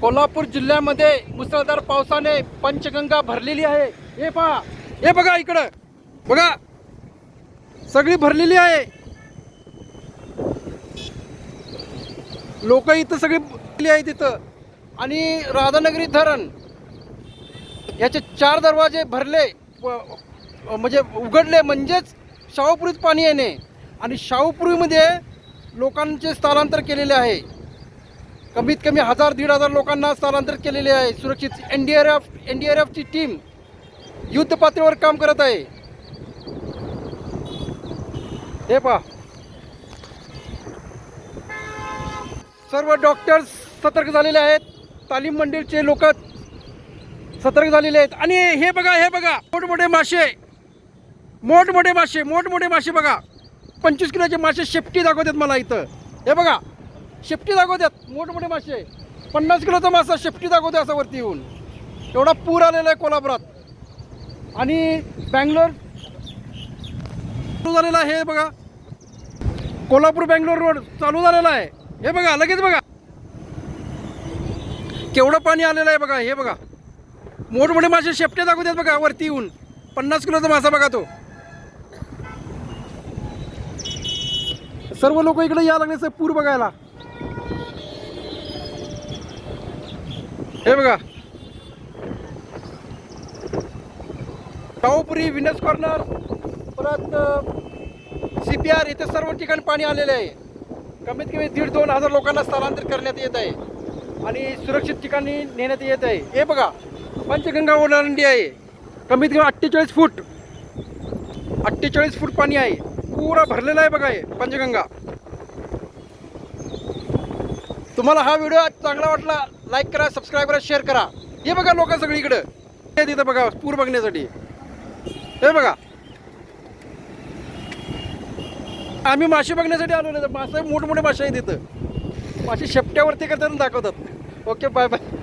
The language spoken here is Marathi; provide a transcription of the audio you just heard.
कोल्हापूर जिल्ह्यामध्ये मुसळधार पावसाने पंचगंगा भरलेली आहे. हे पहा. हे बघा इकडं. बघा. सगळी भरलेली आहे. लोक इथं सगळी आहे तिथं आणि राधानगरी धरण याचे चार दरवाजे भरले म्हणजे उघडले. म्हणजेच शाहूपुरीत पाणी येणे. आणि शाहूपुरीमध्ये लोकांचे स्थलांतर केलेले आहे. कमीत कमी हजार दीड हजार लोकांना स्थलांतर केलेले आहे. सुरक्षित N D R F N D R एफची team युद्ध पातळीवर काम करत आहे. हे पहा. सर्व डॉक्टर्स सतर्क झालेले आहेत. तालीम मंडळचे लोक सतर्क झालेले आहेत. आणि हे बघा हे बघा. मोठमोठे मासे. मोठमोठे मासे मोठमोठे मासे बघा. पंचवीस किलोचे मासे शेपटी दाखवतात मला इथं. हे बघा. शेपटी दाखवतात मोठमोठे मासे. पन्नास किलोचा मासा शेपटी दाखवते असं वरती येऊन. एवढा पूर आलेला आहे कोल्हापुरात. आणि बँगलोर चालू झालेला आहे हे बघा. कोल्हापूर बँगलोर रोड चालू झालेला आहे. हे बघा लगेच बघा. केवढं पाणी आलेलं आहे बघा हे बघा. मोठमोठे मासे शेपटे दाखवतात बघा वरती येऊन. पन्नास किलोचा मासा बघा तो. सर्व लोक इकडे या लागले सर पूर बघायला. हे बघा. टाऊपुरी विनस कॉर्नर परत सी पी आर इथे सर्व ठिकाणी पाणी आलेले आहे. कमीत कमी दीड दोन हजार लोकांना स्थलांतर करण्यात येत आहे. आणि सुरक्षित ठिकाणी नेण्यात येत आहे. हे बघा पंचगंगा ओलांडी आहे. कमीत कमी अठ्ठेचाळीस फूट. अठ्ठेचाळीस फूट पाणी आहे. पुरा भरलेला आहे बघा हे पंचगंगा. तुम्हाला हा व्हिडिओ चांगला वाटला लाईक करा सबस्क्राईब करा शेअर करा. हे बघा लोक सगळीकडं. हे तिथं बघा पूर बघण्यासाठी. हे बघा. आम्ही मासे बघण्यासाठी आलो नाही मासे मोठमोठे मासे आहेत तिथं. मासे शेपट्यावरती करताना दाखवतात. Okay bye bye